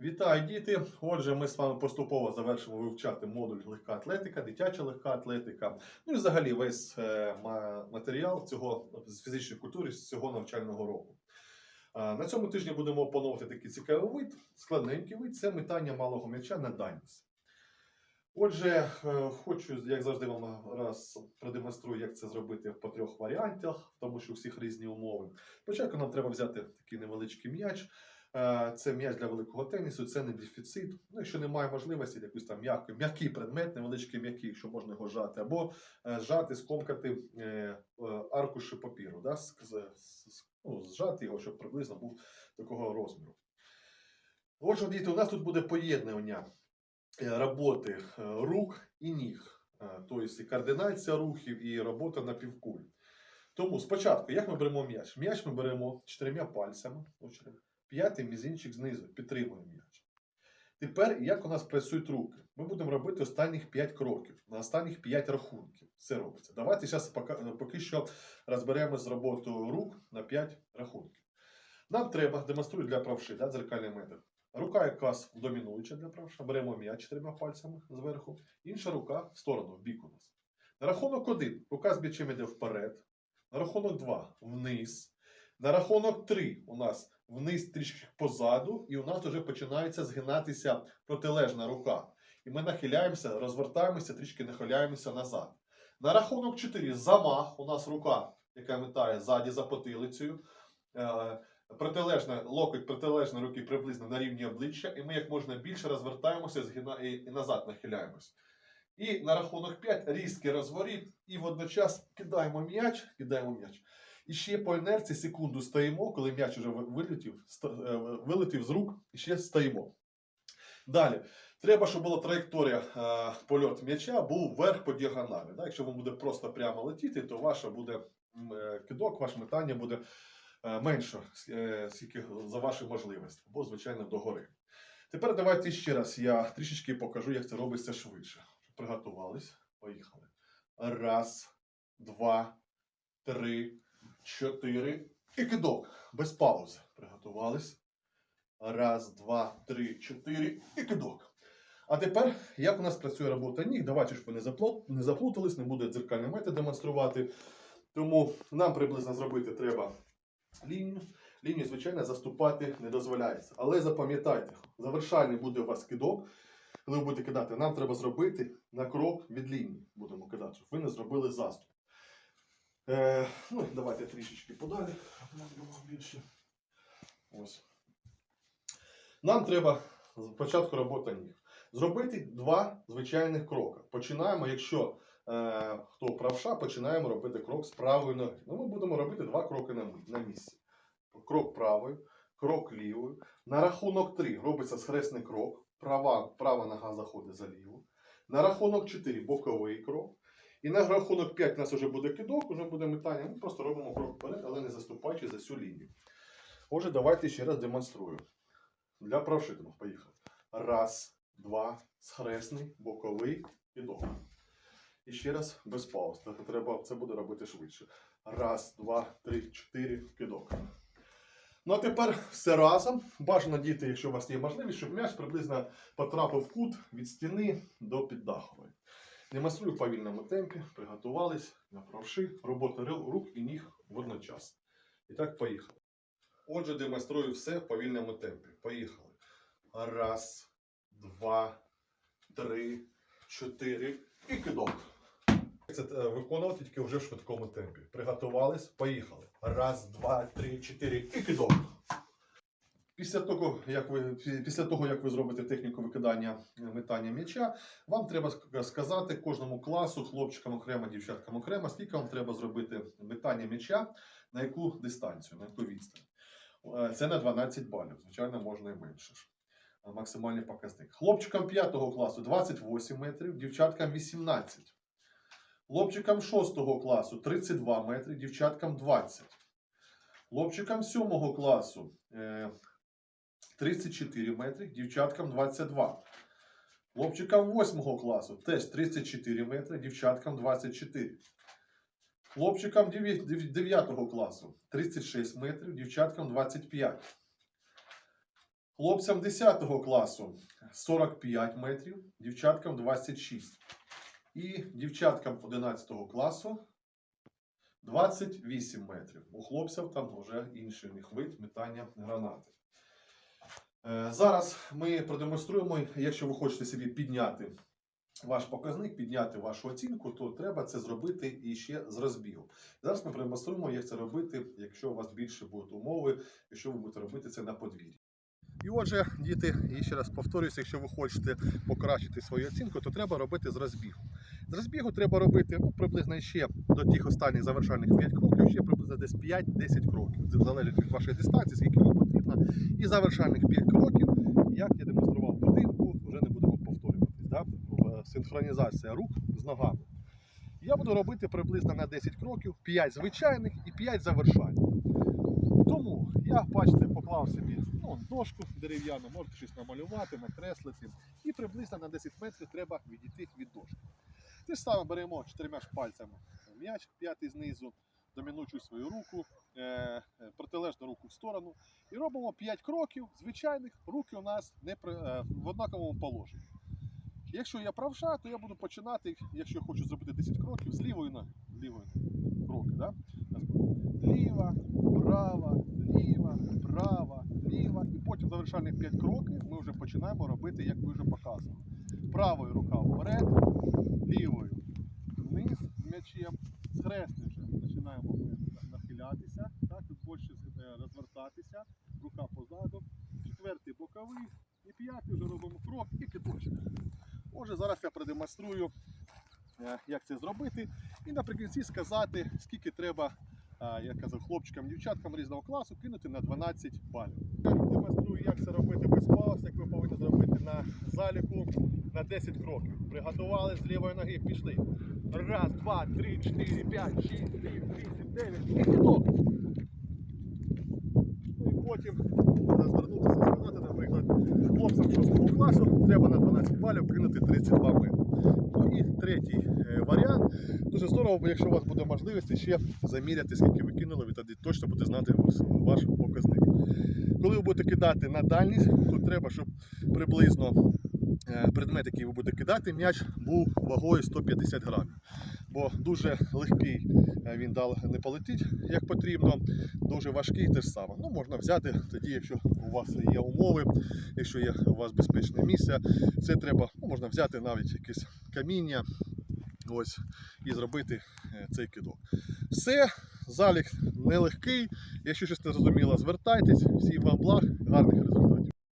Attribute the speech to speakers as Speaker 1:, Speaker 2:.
Speaker 1: Вітаю, діти! Отже, ми з вами поступово завершимо вивчати модуль легка атлетика, дитяча легка атлетика. Ну і взагалі весь е, матеріал цього з фізичної культури з цього навчального року. На цьому тижні будемо опановувати такий цікавий вид, складненький вид це метання малого м'яча на дальність. Отже, е, хочу, як завжди, вам раз продемонструю, як це зробити по трьох варіантах, тому що у всіх різні умови. Спочатку нам треба взяти такий невеличкий м'яч. Е, Це м'яч для великого тенісу, це не дефіцит. Ну, якщо немає можливості, якийсь там м'який, предмет, невеличкий м'який, що можна його жати, або е, зжати, скомкати е, е, аркуші папіру, да? ну, зжати його, щоб приблизно був такого розміру. Отже, діти, у нас тут буде поєднання е, роботи е, рук і ніг, Е, тобто і координація рухів і робота на півкулі. Тому спочатку, як ми беремо м'яч? М'яч ми беремо чотирма пальцями. П'ятий мізинчик знизу підтримує м'яч. Тепер, як у нас працюють руки? Ми будемо робити останніх 5 кроків, на останніх 5 рахунків. Це робиться. Давайте зараз поки що розберемо з роботою рук на 5 рахунків. Нам треба, демонструю для правши, да, дзеркальний метод. Рука якраз домінуюча для правша. Беремо м'яч чотирма пальцями зверху. Інша рука в сторону, в бік у нас. На рахунок 1 рука з м'ячем йде вперед. На рахунок 2 вниз. На рахунок 3 у нас вниз трішки позаду, і у нас вже починається згинатися протилежна рука. І ми нахиляємося, розвертаємося, трішки нахиляємося назад. На рахунок 4 замах. У нас рука, яка метає ззаді за потилицею. Е, Протилежна локоть протилежної руки приблизно на рівні обличчя, і ми як можна більше розвертаємося і, і назад нахиляємось. І на рахунок 5 різкий розворіт, і водночас кидаємо м'яч, кидаємо м'яч. І ще по інерції секунду стоїмо, коли м'яч вже вилетів, е, вилетів з рук, і ще стоїмо. Далі. Треба, щоб була траєкторія е, польот м'яча був вверх по діагоналі. Да? Якщо він буде просто прямо летіти, то ваше буде е, кидок, ваше метання буде менше, скільки за ваші можливості, або, звичайно, догори. Тепер давайте ще раз я трішечки покажу, як це робиться швидше. Приготувались. Поїхали. Раз, два, три, чотири. І кидок. Без паузи. Приготувались. Раз, два, три, чотири. І кидок. А тепер, як у нас працює робота ніг, давайте щоб ви не, заплутались, не буде дзеркальний метод демонструвати. Тому нам приблизно зробити треба лінію. Лінію, звичайно, заступати не дозволяється. Але запам'ятайте, завершальний буде у вас кидок. Коли ви будете кидати, нам треба зробити на крок від лінії. Будемо кидати, щоб ви не зробили заступ. Е, ну, давайте трішечки подалі. Більше. Ось. Нам треба спочатку робота ніг. Зробити два звичайних кроки. Починаємо, якщо е, хто правша, починаємо робити крок з правої ноги. Ну, ми будемо робити два кроки на, на місці. Крок правою, крок лівою. На рахунок 3 робиться схресний крок. Права, права нога заходить за ліву. На рахунок 4 боковий крок. І на рахунок 5 у нас вже буде кидок, вже буде метання. Ми просто робимо крок вперед, але не заступаючи за цю лінію. Отже, давайте ще раз демонструю. Для правшитиму. Поїхали. Раз, два, схресний, боковий, кидок. І ще раз без пауз. Тобто треба це буде робити швидше. Раз, два, три, чотири, кидок. Ну а тепер все разом. Бажано діти, якщо у вас є можливість, щоб м'яч приблизно потрапив в кут від стіни до піддахової. Демонструю в повільному темпі, приготувались, направши, робота рил- рук і ніг водночас. І так, поїхали. Отже, демонструю все в повільному темпі. Поїхали. Раз, два, три, чотири і кидок. Це е, виконувати тільки вже в швидкому темпі. Приготувались, поїхали. Раз, два, три, чотири і кидок. Після того, як ви, після того, як ви зробите техніку викидання е, метання м'яча, вам треба сказати кожному класу, хлопчикам окремо, дівчаткам окремо, скільки вам треба зробити метання м'яча, на яку дистанцію, на яку відстань. Е, Це на 12 балів. Звичайно, можна і менше. Максимальний показник. Хлопчикам 5 класу 28 метрів, дівчаткам 18. Хлопчикам 6 класу 32 метри, дівчаткам 20. Хлопчикам 7 класу е, 34 метри, дівчаткам 22. Хлопчикам 8 класу теж 34 метри, дівчаткам 24. Хлопчикам 9 класу 36 метрів, дівчаткам 25. Хлопцям 10 класу 45 метрів, дівчаткам 26. І дівчаткам 11 класу 28 метрів. У хлопців там вже інший у них вид метання гранати. Е, Зараз ми продемонструємо, якщо ви хочете собі підняти ваш показник, підняти вашу оцінку, то треба це зробити і ще з розбігу. Зараз ми продемонструємо, як це робити, якщо у вас більше будуть умови, якщо ви будете робити це на подвір'ї. І отже, діти, і ще раз повторюся, якщо ви хочете покращити свою оцінку, то треба робити з розбігу. З розбігу треба робити ну, приблизно ще до тих останніх завершальних 5 кроків, ще приблизно десь 5-10 кроків. Це залежить від вашої дистанції, скільки вам потрібно. І завершальних 5 кроків, як я демонстрував будинку, вже не будемо повторюватись. Да? Синхронізація рук з ногами. Я буду робити приблизно на 10 кроків, 5 звичайних і 5 завершань. Тому я, бачите, поклав собі ну, дошку дерев'яну, можете щось намалювати, накреслити. І приблизно на 10 метрів треба відійти від дошки. Те ж саме беремо чотирма пальцями м'яч п'ятий знизу, домінуючу свою руку, е, е, протилежну руку в сторону. І робимо 5 кроків звичайних, руки у нас не е, в однаковому положенні. Якщо я правша, то я буду починати, якщо я хочу зробити 10 кроків, з лівої ноги. Лівої. Кроки, да? Ліва, права, ліва, права, ліва. І потім завершальних 5 кроків ми вже починаємо робити, як ви вже показували. Правою рука вперед, лівою вниз м'ячем, вже починаємо ми нахилятися, так, тут більше е, розвертатися, рука позаду, четвертий боковий і п'ятий вже робимо крок і кидочок. Отже, зараз я продемонструю, е, як це зробити, і наприкінці сказати, скільки треба, е, як казав, хлопчикам, дівчаткам різного класу кинути на 12 балів. Я демонструю, як це робити без пауз, як ви повинні зробити на заліку на 10 кроків. Приготували з лівої ноги, пішли. Раз, два, три, чотири, п'ять, шість, сім, вісім, дев'ять. Кидок. Ну і потім звернутися сказати, наприклад, хлопцям 6 класу треба на 12 балів кинути 32 метри. Ну і третій е, варіант. Дуже здорово, якщо у вас буде можливість ще заміряти, скільки ви кинули, ви тоді точно будете знати ваш показник. Коли ви будете кидати на дальність, то треба, щоб приблизно предмет, який ви будете кидати, м'яч був вагою 150 грамів. Бо дуже легкий е, він дал не полетить як потрібно, дуже важкий теж саме. Ну, можна взяти тоді, якщо у вас є умови, якщо є у вас безпечне місце, це треба, ну, можна взяти навіть якесь каміння ось, і зробити е, цей кидок. Все, залік нелегкий. Якщо щось не зрозуміло, звертайтесь. Всім вам благ, гарних результатів.